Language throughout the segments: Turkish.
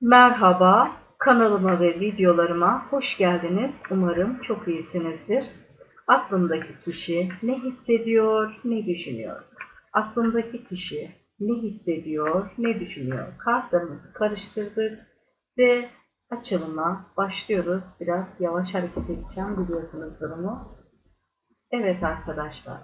Merhaba, kanalıma ve videolarıma hoş geldiniz. Umarım çok iyisinizdir. Aklımdaki kişi ne hissediyor, ne düşünüyor? Aklımdaki kişi ne hissediyor, ne düşünüyor? Kartlarımızı karıştırdık ve açılıma başlıyoruz. Biraz yavaş hareket edeceğim biliyorsunuz durumu. Evet arkadaşlar.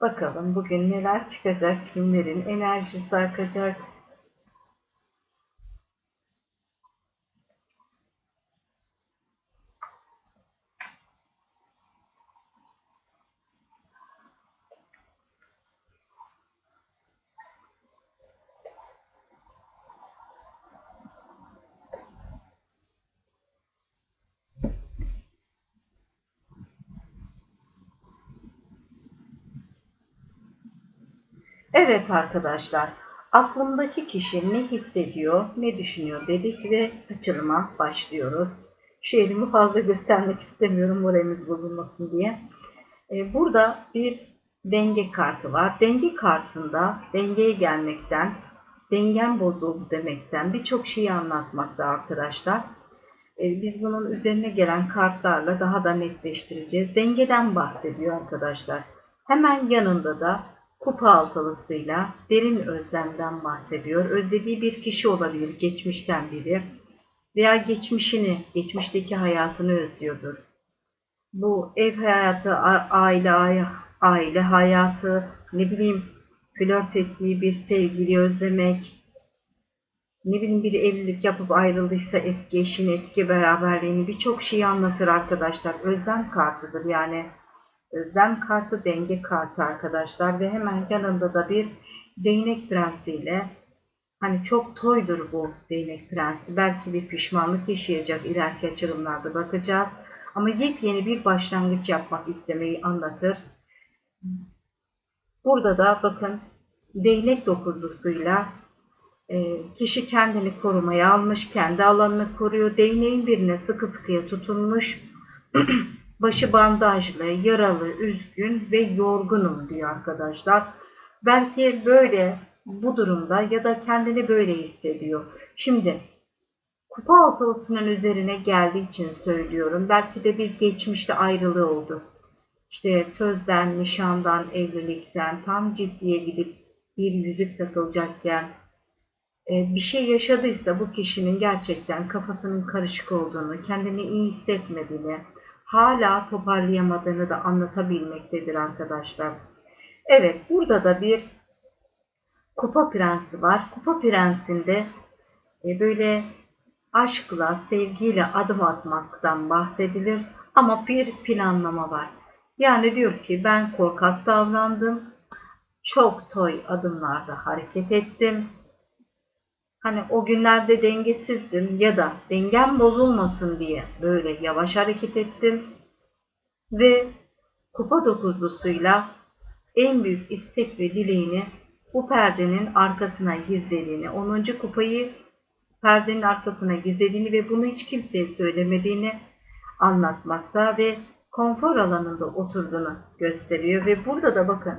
Bakalım bugün neler çıkacak, kimlerin enerjisi akacak. Evet arkadaşlar, aklımdaki kişi ne hissediyor, ne düşünüyor dedik ve açılıma başlıyoruz. Şu elimi fazla göstermek istemiyorum moralimiz bozulmasın diye. Ee, burada bir denge kartı var. Denge kartında dengeye gelmekten, dengen bozuldu demekten birçok şeyi anlatmakta arkadaşlar. Ee, biz bunun üzerine gelen kartlarla daha da netleştireceğiz. Dengeden bahsediyor arkadaşlar. Hemen yanında da kupa altılısıyla derin özlemden bahsediyor. Özlediği bir kişi olabilir geçmişten biri veya geçmişini, geçmişteki hayatını özlüyordur. Bu ev hayatı, aile aile hayatı, ne bileyim flört ettiği bir sevgili özlemek, ne bileyim bir evlilik yapıp ayrıldıysa eski eşin, eski beraberliğini birçok şeyi anlatır arkadaşlar. Özlem kartıdır yani özlem kartı, denge kartı arkadaşlar ve hemen yanında da bir değnek prensiyle hani çok toydur bu değnek prensi. Belki bir pişmanlık yaşayacak ileriki açılımlarda bakacağız. Ama yepyeni bir başlangıç yapmak istemeyi anlatır. Burada da bakın değnek dokuzlusuyla e, kişi kendini korumaya almış, kendi alanını koruyor. Değneğin birine sıkı sıkıya tutunmuş. Başı bandajlı, yaralı, üzgün ve yorgunum diyor arkadaşlar. Belki böyle bu durumda ya da kendini böyle hissediyor. Şimdi kupa altılısının üzerine geldiği için söylüyorum. Belki de bir geçmişte ayrılığı oldu. İşte sözden, nişandan, evlilikten tam ciddiye gidip bir yüzük takılacakken e, bir şey yaşadıysa bu kişinin gerçekten kafasının karışık olduğunu, kendini iyi hissetmediğini, hala toparlayamadığını da anlatabilmektedir arkadaşlar. Evet burada da bir kupa prensi var. Kupa prensinde e, böyle aşkla, sevgiyle adım atmaktan bahsedilir ama bir planlama var. Yani diyor ki ben korkak davrandım, çok toy adımlarda hareket ettim. Hani o günlerde dengesizdim ya da dengem bozulmasın diye böyle yavaş hareket ettim. Ve kupa dokuzlusuyla en büyük istek ve dileğini bu perdenin arkasına gizlediğini, 10. kupayı perdenin arkasına gizlediğini ve bunu hiç kimseye söylemediğini anlatmakta ve konfor alanında oturduğunu gösteriyor ve burada da bakın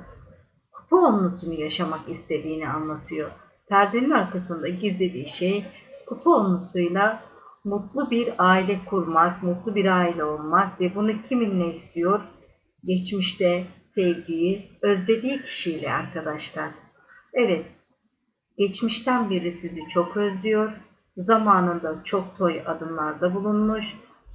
kupa onlusunu yaşamak istediğini anlatıyor. Perdenin arkasında gizlediği şey kupa onlusuyla mutlu bir aile kurmak, mutlu bir aile olmak ve bunu kiminle istiyor? Geçmişte sevdiği, özlediği kişiyle arkadaşlar. Evet, geçmişten biri sizi çok özlüyor. Zamanında çok toy adımlarda bulunmuş.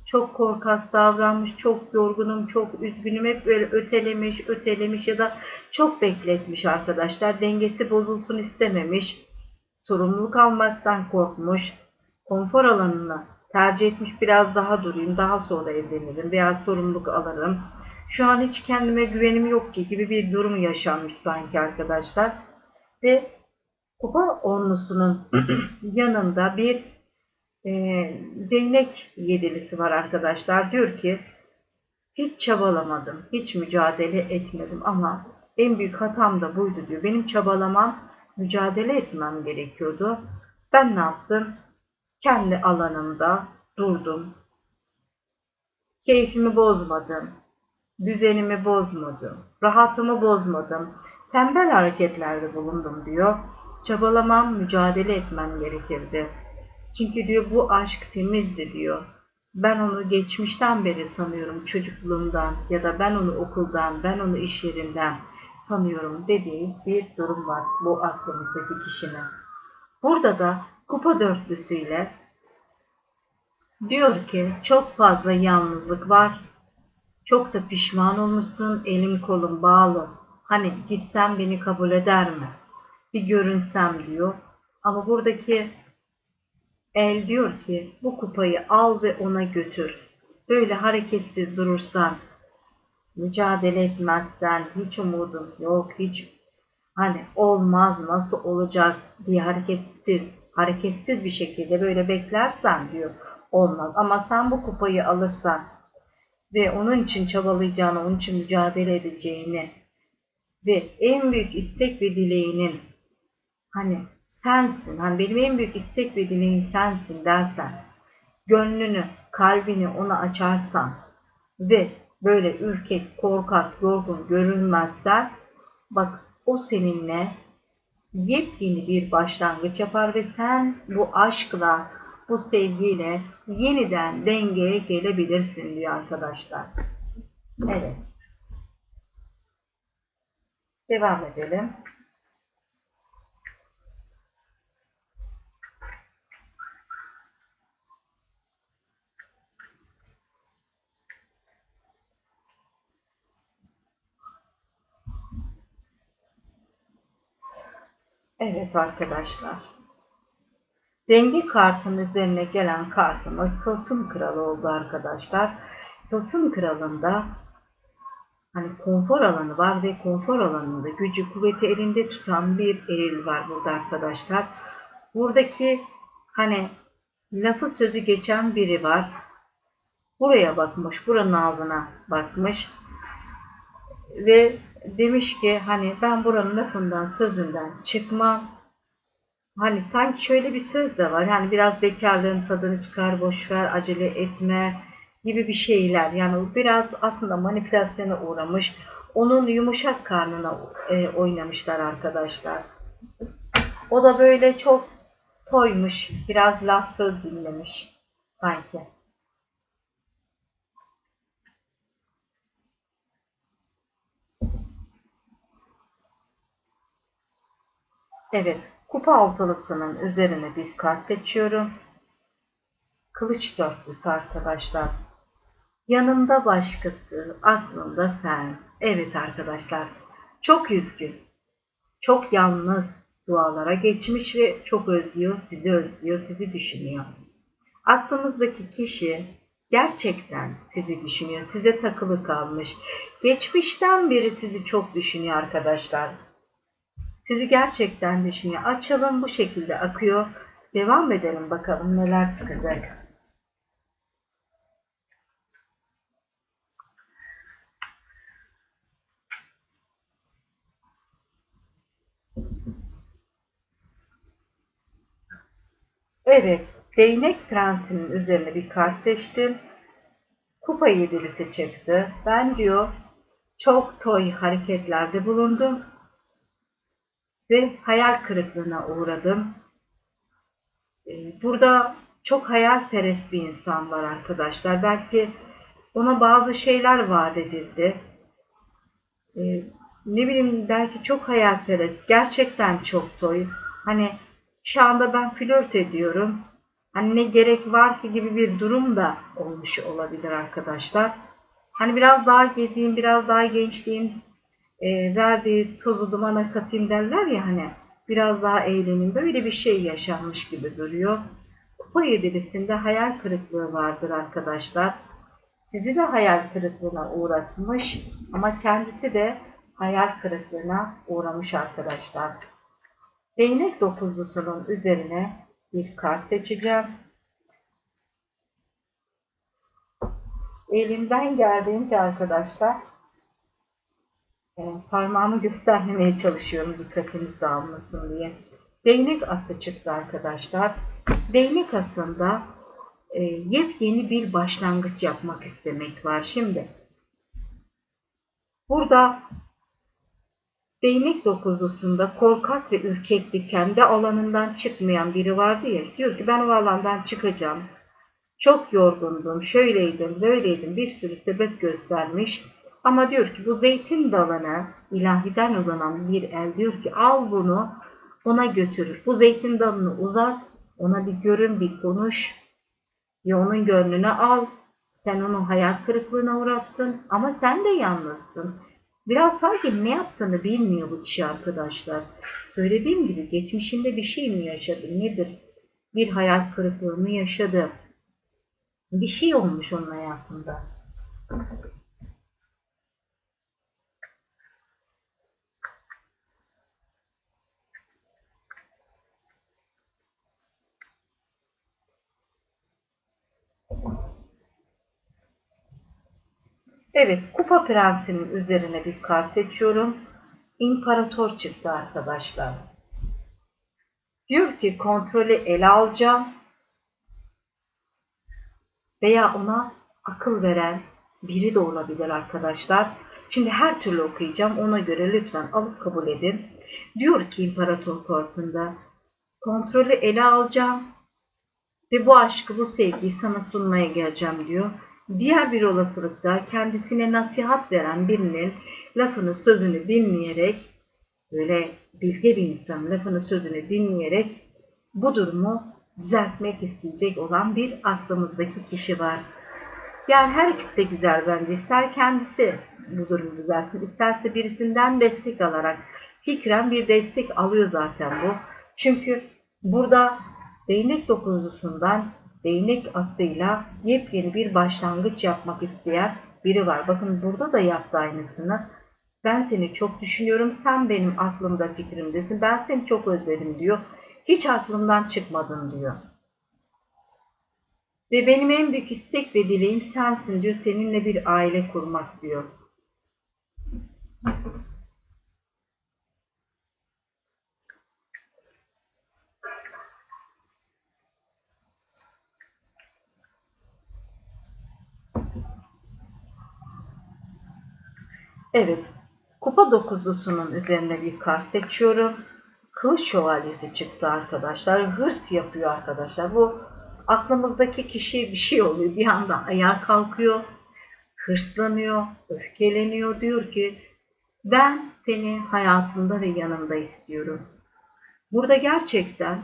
Çok korkak davranmış, çok yorgunum, çok üzgünüm, hep böyle ötelemiş, ötelemiş ya da çok bekletmiş arkadaşlar. Dengesi bozulsun istememiş. Sorumluluk almaktan korkmuş. Konfor alanını tercih etmiş biraz daha durayım, daha sonra evlenirim veya sorumluluk alırım. Şu an hiç kendime güvenim yok ki gibi bir durum yaşanmış sanki arkadaşlar. Ve kupa onlusunun yanında bir e, değnek yedilisi var arkadaşlar. Diyor ki hiç çabalamadım, hiç mücadele etmedim ama en büyük hatam da buydu diyor. Benim çabalamam, mücadele etmem gerekiyordu. Ben ne yaptım? Kendi alanımda durdum. Keyfimi bozmadım. Düzenimi bozmadım. Rahatımı bozmadım. Tembel hareketlerde bulundum diyor. Çabalamam, mücadele etmem gerekirdi. Çünkü diyor bu aşk temizdi diyor. Ben onu geçmişten beri tanıyorum çocukluğumdan ya da ben onu okuldan, ben onu iş yerinden tanıyorum dediği bir durum var bu aklımızdaki kişinin. Burada da kupa dörtlüsüyle diyor ki çok fazla yalnızlık var. Çok da pişman olmuşsun, elim kolum bağlı. Hani gitsem beni kabul eder mi? Bir görünsem diyor. Ama buradaki el diyor ki bu kupayı al ve ona götür. Böyle hareketsiz durursan, mücadele etmezsen, hiç umudun yok, hiç hani olmaz, nasıl olacak diye hareketsiz, hareketsiz bir şekilde böyle beklersen diyor olmaz. Ama sen bu kupayı alırsan ve onun için çabalayacağını, onun için mücadele edeceğini ve en büyük istek ve dileğinin hani sensin, hani benim en büyük istek ve dileğim sensin dersen, gönlünü, kalbini ona açarsan ve böyle ürkek, korkak, yorgun görünmezsen, bak o seninle yepyeni bir başlangıç yapar ve sen bu aşkla, bu sevgiyle yeniden dengeye gelebilirsin diyor arkadaşlar. Evet. Devam edelim. Evet arkadaşlar. Denge kartının üzerine gelen kartımız Tılsım Kralı oldu arkadaşlar. Tılsım Kralı'nda hani konfor alanı var ve konfor alanında gücü kuvveti elinde tutan bir eril var burada arkadaşlar. Buradaki hani lafı sözü geçen biri var. Buraya bakmış, buranın ağzına bakmış ve demiş ki hani ben buranın lafından sözünden çıkmam. Hani sanki şöyle bir söz de var. Yani biraz bekarlığın tadını çıkar, boş ver, acele etme gibi bir şeyler. Yani biraz aslında manipülasyona uğramış. Onun yumuşak karnına e, oynamışlar arkadaşlar. O da böyle çok toymuş, biraz laf söz dinlemiş sanki. Evet, kupa altılısının üzerine bir kart seçiyorum. Kılıç dörtlüsü arkadaşlar. Yanımda başkası, aklımda sen. Evet arkadaşlar, çok üzgün, çok yalnız dualara geçmiş ve çok özlüyor, sizi özlüyor, sizi düşünüyor. Aklınızdaki kişi gerçekten sizi düşünüyor, size takılı kalmış. Geçmişten beri sizi çok düşünüyor arkadaşlar. Sizi gerçekten düşünüyor. Açalım bu şekilde akıyor. Devam edelim bakalım neler çıkacak. Evet, değnek prensinin üzerine bir kart seçtim. Kupa yedilisi çıktı. Ben diyor çok toy hareketlerde bulundum ve hayal kırıklığına uğradım. Ee, burada çok hayalperest bir insan var arkadaşlar. Belki ona bazı şeyler vaat edildi. Ee, ne bileyim belki çok hayalperest. Gerçekten çok toy. Hani şu anda ben flört ediyorum. Hani ne gerek var ki gibi bir durum da olmuş olabilir arkadaşlar. Hani biraz daha gezeyim, biraz daha gençliğim, e, verdiği tozu dumana katayım derler ya hani biraz daha eğlenin böyle bir şey yaşanmış gibi duruyor. Kupa yedilisinde hayal kırıklığı vardır arkadaşlar. Sizi de hayal kırıklığına uğratmış ama kendisi de hayal kırıklığına uğramış arkadaşlar. Değnek dokuzlusunun üzerine bir kart seçeceğim. Elimden geldiğince arkadaşlar parmağımı göstermemeye çalışıyorum dikkatiniz dağılmasın diye. Değnek ası çıktı arkadaşlar. Değnek asında e, yepyeni bir başlangıç yapmak istemek var. Şimdi Burada değnek dokuzlusunda korkak ve ürkekli kendi alanından çıkmayan biri vardı ya. Diyor ki ben o alandan çıkacağım. Çok yorgundum, şöyleydim, böyleydim bir sürü sebep göstermiş. Ama diyor ki bu zeytin dalına ilahiden uzanan bir el diyor ki al bunu ona götürür. Bu zeytin dalını uzat, ona bir görün, bir konuş. Ya onun gönlünü al. Sen onu hayal kırıklığına uğrattın ama sen de yalnızsın. Biraz sanki ne yaptığını bilmiyor bu kişi arkadaşlar. Söylediğim gibi geçmişinde bir şey mi yaşadı, nedir? Bir hayal kırıklığı mı yaşadı? Bir şey olmuş onun hayatında. Evet, Kupa Prensi'nin üzerine bir kar seçiyorum. İmparator çıktı arkadaşlar. Diyor ki kontrolü ele alacağım veya ona akıl veren biri de olabilir arkadaşlar. Şimdi her türlü okuyacağım. Ona göre lütfen alıp kabul edin. Diyor ki İmparator korkunda kontrolü ele alacağım ve bu aşkı, bu sevgiyi sana sunmaya geleceğim diyor. Diğer bir olasılıkta kendisine nasihat veren birinin lafını, sözünü dinleyerek, böyle bilge bir insan lafını, sözünü dinleyerek bu durumu düzeltmek isteyecek olan bir aklımızdaki kişi var. Yani her ikisi de güzel bence. İster kendisi bu durumu düzelsin, isterse birisinden destek alarak. Fikren bir destek alıyor zaten bu. Çünkü burada değnek dokuzlusundan değnek asıyla yepyeni bir başlangıç yapmak isteyen biri var. Bakın burada da yaptı aynısını. Ben seni çok düşünüyorum, sen benim aklımda fikrimdesin, ben seni çok özledim diyor. Hiç aklımdan çıkmadın diyor. Ve benim en büyük istek ve dileğim sensin diyor, seninle bir aile kurmak diyor. Evet. Kupa dokuzlusunun üzerine bir kar seçiyorum. Kılıç şövalyesi çıktı arkadaşlar. Hırs yapıyor arkadaşlar. Bu aklımızdaki kişi bir şey oluyor. Bir anda ayağa kalkıyor. Hırslanıyor. Öfkeleniyor. Diyor ki ben seni hayatımda ve yanımda istiyorum. Burada gerçekten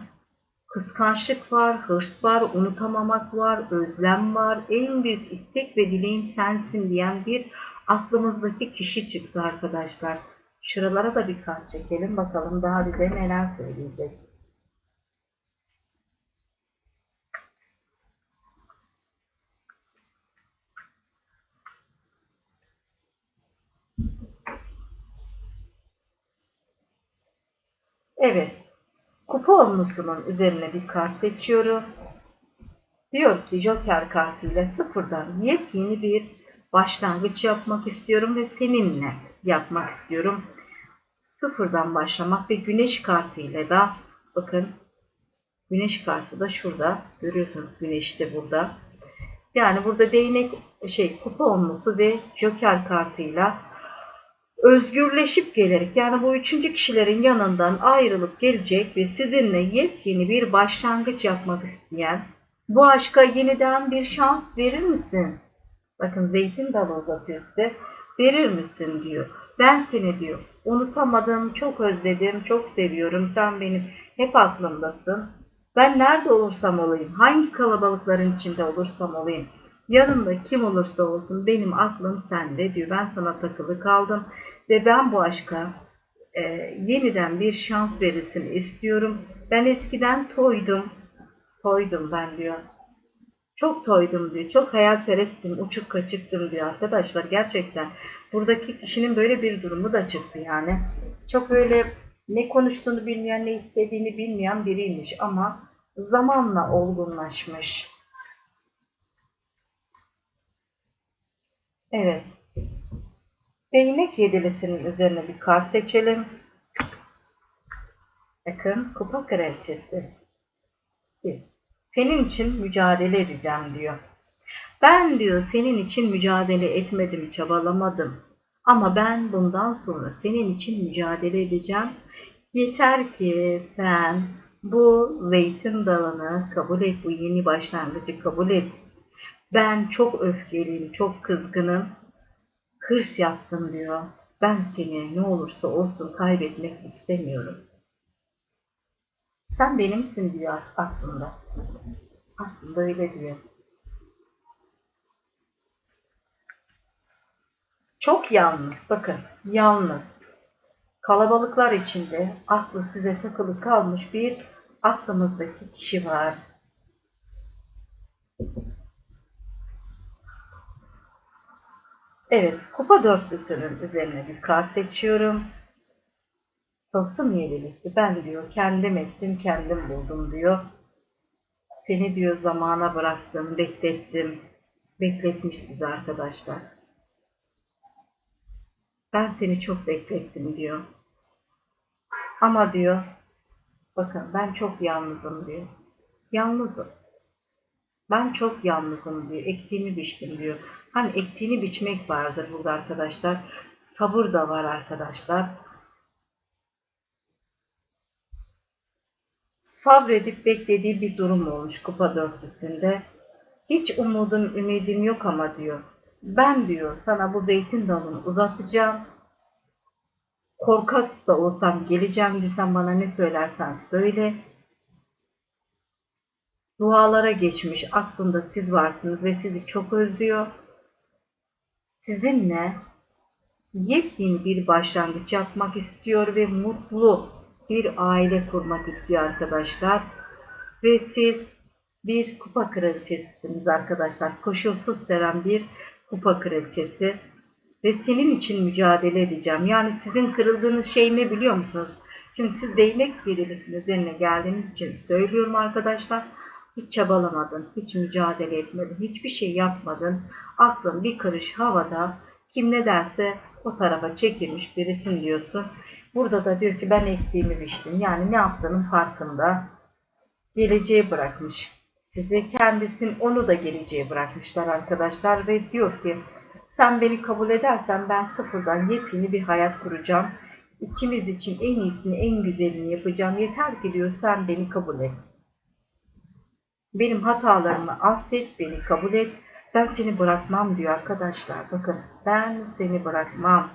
kıskançlık var, hırs var, unutamamak var, özlem var. En büyük istek ve dileğim sensin diyen bir aklımızdaki kişi çıktı arkadaşlar. Şuralara da bir kart çekelim bakalım daha bize neler söyleyecek. Evet. Kupa olmusunun üzerine bir kart seçiyorum. Diyor ki Joker kartıyla sıfırdan yepyeni bir başlangıç yapmak istiyorum ve seninle yapmak istiyorum. Sıfırdan başlamak ve güneş kartı ile de bakın güneş kartı da şurada görüyorsunuz güneş de burada. Yani burada değnek şey kupa olması ve joker kartıyla özgürleşip gelerek yani bu üçüncü kişilerin yanından ayrılıp gelecek ve sizinle yepyeni bir başlangıç yapmak isteyen bu aşka yeniden bir şans verir misin? Bakın zeytin dalı uzatıyor size. Verir misin diyor. Ben seni diyor. Unutamadım, çok özledim, çok seviyorum. Sen benim hep aklımdasın. Ben nerede olursam olayım, hangi kalabalıkların içinde olursam olayım, yanımda kim olursa olsun benim aklım sende diyor. Ben sana takılı kaldım ve ben bu aşka e, yeniden bir şans verisini istiyorum. Ben eskiden toydum, toydum ben diyor. Çok toydum diyor. Çok hayalperestim, uçuk kaçıktım diyor arkadaşlar. Gerçekten buradaki kişinin böyle bir durumu da çıktı yani. Çok böyle ne konuştuğunu bilmeyen, ne istediğini bilmeyen biriymiş ama zamanla olgunlaşmış. Evet. Değnek yedilisinin üzerine bir kar seçelim. Bakın kupa kraliçesi. Bir. Senin için mücadele edeceğim diyor. Ben diyor senin için mücadele etmedim, çabalamadım. Ama ben bundan sonra senin için mücadele edeceğim. Yeter ki sen bu zeytin dalını kabul et, bu yeni başlangıcı kabul et. Ben çok öfkeliyim, çok kızgınım. Hırs yaptım diyor. Ben seni ne olursa olsun kaybetmek istemiyorum. Sen benimsin diyor as- aslında. Aslında öyle diyor. Çok yalnız, bakın yalnız. Kalabalıklar içinde aklı size takılı kalmış bir aklımızdaki kişi var. Evet, kupa dörtlüsünün üzerine bir kar seçiyorum. Tılsım yedilikti. Ben diyor kendim ettim, kendim buldum diyor. Seni diyor zamana bıraktım, beklettim. Bekletmiş sizi arkadaşlar. Ben seni çok beklettim diyor. Ama diyor, bakın ben çok yalnızım diyor. Yalnızım. Ben çok yalnızım diyor. Ektiğimi biçtim diyor. Hani ektiğini biçmek vardır burada arkadaşlar. Sabır da var arkadaşlar. Sabredip beklediği bir durum olmuş kupa dörtlüsünde. Hiç umudum, ümidim yok ama diyor. Ben diyor sana bu zeytin dalını uzatacağım. Korkak da olsam geleceğim diyor. Sen bana ne söylersen söyle. Dualara geçmiş. Aklında siz varsınız ve sizi çok özlüyor. Sizinle yepyeni bir başlangıç yapmak istiyor ve mutlu bir aile kurmak istiyor arkadaşlar. Ve siz bir kupa kraliçesisiniz arkadaşlar. Koşulsuz seven bir kupa kraliçesi. Ve senin için mücadele edeceğim. Yani sizin kırıldığınız şey ne biliyor musunuz? Şimdi siz değnek birilisinin üzerine geldiğiniz için söylüyorum arkadaşlar. Hiç çabalamadın, hiç mücadele etmedin, hiçbir şey yapmadın. Aklın bir karış havada, kim ne derse o tarafa çekilmiş birisin diyorsun. Burada da diyor ki ben ektiğimi biçtim. Yani ne yaptığının farkında. Geleceğe bırakmış. Size kendisin onu da geleceğe bırakmışlar arkadaşlar. Ve diyor ki sen beni kabul edersen ben sıfırdan yepyeni bir hayat kuracağım. İkimiz için en iyisini, en güzelini yapacağım. Yeter ki diyor sen beni kabul et. Benim hatalarımı affet, beni kabul et. Ben seni bırakmam diyor arkadaşlar. Bakın ben seni bırakmam.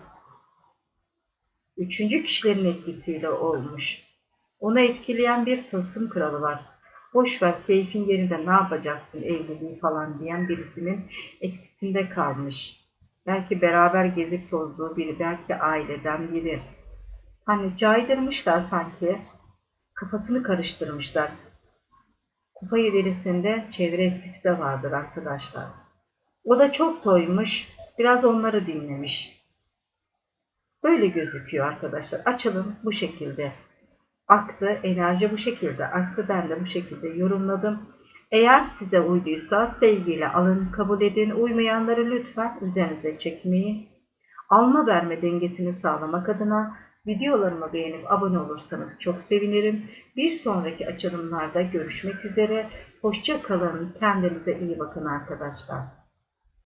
Üçüncü kişilerin etkisiyle olmuş. Onu etkileyen bir tılsım kralı var. Boş ver keyfin yerinde ne yapacaksın evliliği falan diyen birisinin etkisinde kalmış. Belki beraber gezip tozduğu biri, belki aileden biri. Hani caydırmışlar sanki. Kafasını karıştırmışlar. Kupa yedilisinde çevre etkisi de vardır arkadaşlar. O da çok toymuş. Biraz onları dinlemiş. Böyle gözüküyor arkadaşlar. Açılım bu şekilde. Aktı, enerji bu şekilde aktı. Ben de bu şekilde yorumladım. Eğer size uyduysa sevgiyle alın, kabul edin. Uymayanları lütfen üzerinize çekmeyin. Alma verme dengesini sağlamak adına videolarımı beğenip abone olursanız çok sevinirim. Bir sonraki açılımlarda görüşmek üzere. Hoşça kalın. Kendinize iyi bakın arkadaşlar.